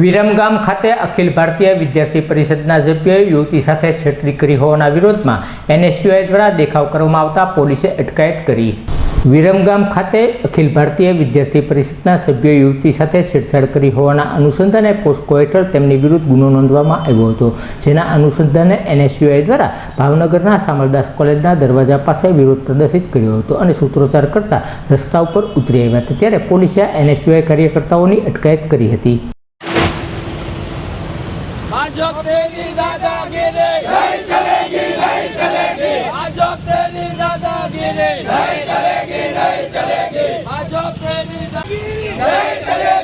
વિરમગામ ખાતે અખિલ ભારતીય વિદ્યાર્થી પરિષદના સભ્યોએ યુવતી સાથે છેતરી કરી હોવાના વિરોધમાં એનએસયુઆઈ દ્વારા દેખાવ કરવામાં આવતા પોલીસે અટકાયત કરી. વિરમગામ ખાતે અખિલ ભારતીય વિદ્યાર્થી પરિષદના સભ્યોએ યુવતી સાથે છેડછાડ કરી હોવાના અનુસંધાને પોસ્કો હેઠળ તેમની વિરુદ્ધ ગુનો નોંધવામાં આવ્યો હતો, જેના અનુસંધાને એનએસયુઆઈ દ્વારા ભાવનગરના સામરદાસ કોલેજના દરવાજા પાસે વિરોધ પ્રદર્શિત કર્યો હતો અને સૂત્રોચ્ચાર કરતા રસ્તા ઉપર ઉતરી આવ્યા હતા, ત્યારે પોલીસે એનએસયુઆઈ કાર્યકર્તાઓની અટકાયત કરી હતી. आजो तेरी दादागिरी नहीं चलेगी नहीं चलेगी आजो तेरी दादागिरी नहीं चलेगी नहीं चलेगी आजो तेरी दादागिरी नहीं चलेगी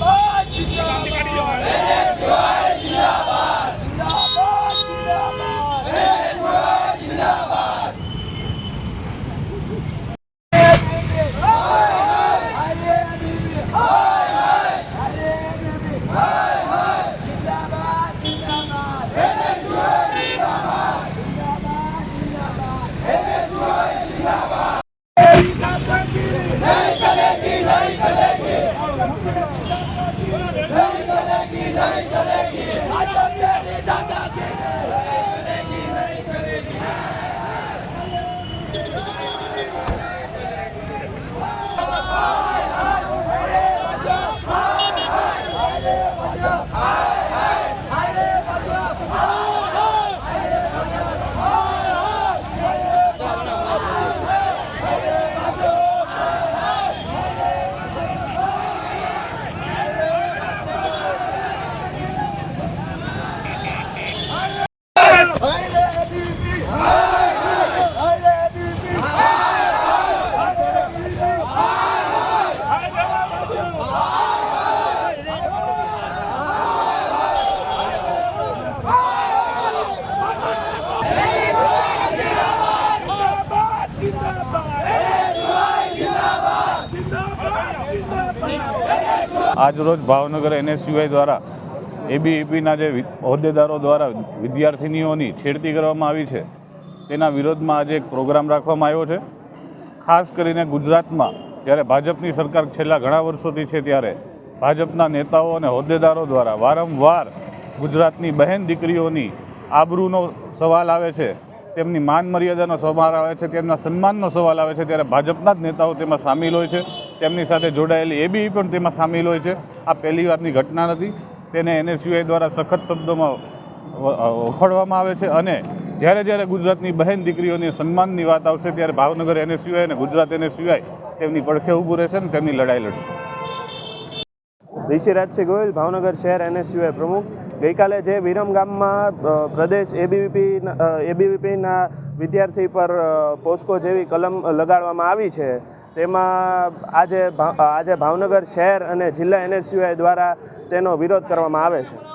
Abate, diabo! આજરોજ ભાવનગર એનએસયુઆઈ દ્વારા એબીઈપીના જે હોદ્દેદારો દ્વારા વિદ્યાર્થિનીઓની છેડતી કરવામાં આવી છે, તેના વિરોધમાં આજે એક પ્રોગ્રામ રાખવામાં આવ્યો છે. ખાસ કરીને ગુજરાતમાં જ્યારે ભાજપની સરકાર છેલ્લા ઘણા વર્ષોથી છે ત્યારે ભાજપના નેતાઓ અને હોદ્દેદારો દ્વારા વારંવાર ગુજરાતની બહેન દીકરીઓની આબરૂનો સવાલ આવે છે. તેમની માન મર્યાદાનો સવાલ આવે છે, તેમના સન્માનનો સવાલ આવે છે, ત્યારે ભાજપના જ નેતાઓ તેમાં સામેલ હોય છે. તેમની સાથે જોડાયેલી એબી પણ તેમાં સામેલ હોય છે. આ પહેલી વારની ઘટના નથી. તેને એનએસયુઆઈ દ્વારા સખત શબ્દોમાં વખોડવામાં આવે છે અને જ્યારે જ્યારે ગુજરાતની બહેન દીકરીઓની સન્માનની વાત આવશે, ત્યારે ભાવનગર એનએસયુઆઈ અને ગુજરાત એનએસયુઆઈ તેમની પડખે ઊભું રહેશે અને તેમની લડાઈ લડશે. ઋષિરાજસિંહ ગોયલ, ભાવનગર શહેર એનએસયુઆઈ પ્રમુખ. ગઈકાલે જે વિરમ ગામમાં પ્રદેશ એબીવીપી એબીવીપીના વિદ્યાર્થી પર પોસ્કો જેવી કલમ લગાડવામાં આવી છે. તેમાં આજે આજે ભાવનગર શહેર અને જિલ્લા એનએસયુઆઈ દ્વારા તેનો વિરોધ કરવામાં આવે છે.